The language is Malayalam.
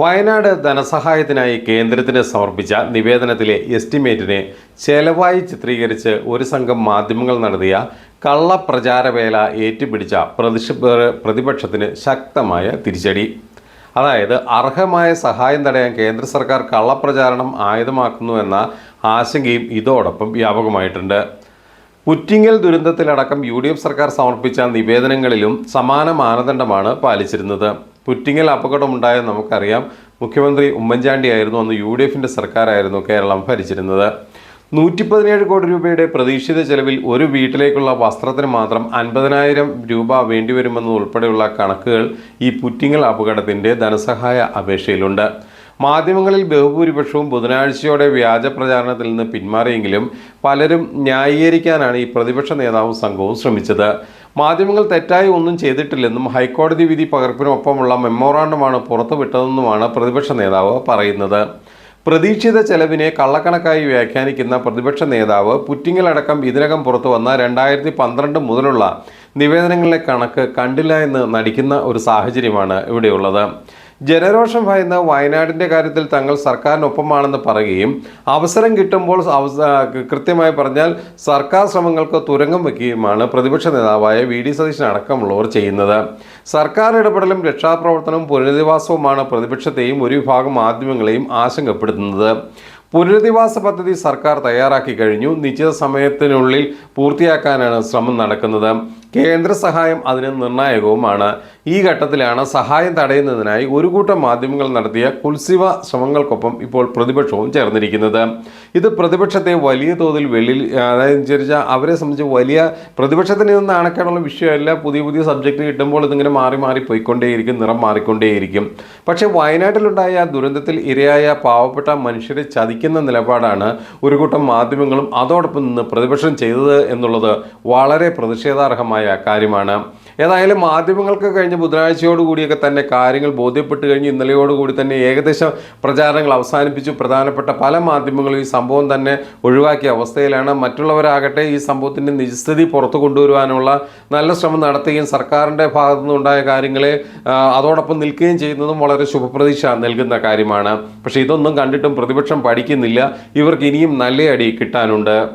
വയനാട് ധനസഹായത്തിനായി കേന്ദ്രത്തിന് സമർപ്പിച്ച നിവേദനത്തിലെ എസ്റ്റിമേറ്റിനെ ചെലവായി ചിത്രീകരിച്ച് ഒരു സംഘം മാധ്യമങ്ങൾ നടത്തിയ കള്ളപ്രചാരവേല ഏറ്റുപിടിച്ച പ്രതിഷ പ്രതിപക്ഷത്തിന് ശക്തമായ തിരിച്ചടി. അതായത് അർഹമായ സഹായം തടയാൻ കേന്ദ്ര സർക്കാർ കള്ളപ്രചാരണം ആയുധമാക്കുന്നു എന്ന ആശങ്കയും ഇതോടൊപ്പം വ്യാപകമായിട്ടുണ്ട്. പുറ്റിങ്ങൽ ദുരന്തത്തിലടക്കം യു ഡി എഫ് സർക്കാർ സമർപ്പിച്ച നിവേദനങ്ങളിലും സമാന മാനദണ്ഡമാണ് പാലിച്ചിരുന്നത്. പുറ്റിങ്ങൽ ഉണ്ടായെന്ന് നമുക്കറിയാം. മുഖ്യമന്ത്രി ഉമ്മൻചാണ്ടിയായിരുന്നു അന്ന് യു ഡി എഫിന്റെ സർക്കാരായിരുന്നു കേരളം ഭരിച്ചിരുന്നത്. നൂറ്റി പതിനേഴ് കോടി രൂപയുടെ പ്രതീക്ഷിത ചെലവിൽ ഒരു വീട്ടിലേക്കുള്ള വസ്ത്രത്തിന് മാത്രം അൻപതിനായിരം രൂപ വേണ്ടിവരുമെന്നതുൾപ്പെടെയുള്ള കണക്കുകൾ ഈ പുറ്റിങ്ങൽ അപകടത്തിന്റെ ധനസഹായ അപേക്ഷയിലുണ്ട്. മാധ്യമങ്ങളിൽ ബഹുഭൂരിപക്ഷവും ബുധനാഴ്ചയോടെ വ്യാജ പ്രചാരണത്തിൽ നിന്ന് പിന്മാറിയെങ്കിലും പലരും ന്യായീകരിക്കാനാണ് ഈ പ്രതിപക്ഷ നേതാവും സംഘവും ശ്രമിച്ചത്. മാധ്യമങ്ങൾ തെറ്റായി ഒന്നും ചെയ്തിട്ടില്ലെന്നും ഹൈക്കോടതി വിധി പകർപ്പിനൊപ്പമുള്ള മെമ്മോറാണ്ടമാണ് പുറത്തുവിട്ടതെന്നുമാണ് പ്രതിപക്ഷ നേതാവ് പറയുന്നത്. പ്രതീക്ഷിത ചെലവിനെ കള്ളക്കണക്കായി വ്യാഖ്യാനിക്കുന്ന പ്രതിപക്ഷ നേതാവ് പുറ്റിങ്ങലടക്കം ഇതിനകം പുറത്തു വന്ന രണ്ടായിരത്തി പന്ത്രണ്ട് മുതലുള്ള നിവേദനങ്ങളിലെ കണക്ക് കണ്ടില്ല എന്ന് നടിക്കുന്ന ഒരു സാഹചര്യമാണ് ഇവിടെയുള്ളത്. ജനരോഷം ഭയന്ന് വയനാടിന്റെ കാര്യത്തിൽ തങ്ങൾ സർക്കാരിനൊപ്പമാണെന്ന് പറയുകയും അവസരം കിട്ടുമ്പോൾ കൃത്യമായി പറഞ്ഞാൽ സർക്കാർ ശ്രമങ്ങൾക്ക് തുരങ്കം വയ്ക്കുകയുമാണ് പ്രതിപക്ഷ നേതാവായ വി. ഡി. സതീശൻ അടക്കമുള്ളവർ ചെയ്യുന്നത്. സർക്കാർ ഇടപെടലും രക്ഷാപ്രവർത്തനവും പുനരധിവാസവുമാണ് പ്രതിപക്ഷത്തെയും ഒരു വിഭാഗം മാധ്യമങ്ങളെയും ആശങ്കപ്പെടുത്തുന്നത്. പുനരധിവാസ പദ്ധതി സർക്കാർ തയ്യാറാക്കി കഴിഞ്ഞു. നിശ്ചിത സമയത്തിനുള്ളിൽ പൂർത്തിയാക്കാനാണ് ശ്രമം നടക്കുന്നത്. കേന്ദ്ര സഹായം അതിന് നിർണായകവുമാണ്. ഈ ഘട്ടത്തിലാണ് സഹായം തടയുന്നതിനായി ഒരു കൂട്ടം മാധ്യമങ്ങൾ നടത്തിയ കുൽസിവ ശ്രമങ്ങൾക്കൊപ്പം ഇപ്പോൾ പ്രതിപക്ഷവും ചേർന്നിരിക്കുന്നത്. ഇത് പ്രതിപക്ഷത്തെ വലിയ തോതിൽ വെളിയിൽ അതായത് അവരെ സംബന്ധിച്ച് വലിയ പ്രതിപക്ഷത്തിന് നിന്ന് അണക്കാനുള്ള വിഷയമല്ല. പുതിയ പുതിയ സബ്ജക്റ്റ് കിട്ടുമ്പോൾ ഇതിങ്ങനെ മാറി മാറി പോയിക്കൊണ്ടേയിരിക്കും നിറം മാറിക്കൊണ്ടേയിരിക്കും. പക്ഷേ വയനാട്ടിലുണ്ടായ ദുരന്തത്തിൽ ഇരയായ പാവപ്പെട്ട മനുഷ്യരെ ചതിക്കുന്ന നിലപാടാണ് ഒരു കൂട്ടം മാധ്യമങ്ങളും അതോടൊപ്പം നിന്ന് പ്രതിപക്ഷം ചെയ്തത് എന്നുള്ളത് വളരെ പ്രതിഷേധാർഹമായ കാര്യമാണ്. ഏതായാലും മാധ്യമങ്ങൾക്ക് കഴിഞ്ഞ ബുധനാഴ്ചയോടുകൂടിയൊക്കെ തന്നെ കാര്യങ്ങൾ ബോധ്യപ്പെട്ട് കഴിഞ്ഞ് ഇന്നലെയോടുകൂടി തന്നെ ഏകദേശം പ്രചാരണങ്ങൾ അവസാനിപ്പിച്ചു. പ്രധാനപ്പെട്ട പല മാധ്യമങ്ങളും ഈ സംഭവം തന്നെ ഒഴിവാക്കിയ അവസ്ഥയിലാണ്. മറ്റുള്ളവരാകട്ടെ ഈ സംഭവത്തിന്റെ നിജസ്ഥിതി പുറത്തു കൊണ്ടുവരുവാനുള്ള നല്ല ശ്രമം നടത്തുകയും സർക്കാരിന്റെ ഭാഗത്തു നിന്നുണ്ടായ കാര്യങ്ങളെ അതോടൊപ്പം നിൽക്കുകയും ചെയ്യുന്നതും വളരെ ശുഭപ്രതീക്ഷ നൽകുന്ന കാര്യമാണ്. പക്ഷേ ഇതൊന്നും കണ്ടിട്ടും പ്രതിപക്ഷം പഠിക്കുന്നില്ല. ഇവർക്ക് ഇനിയും നല്ല അടി കിട്ടാനുണ്ട്.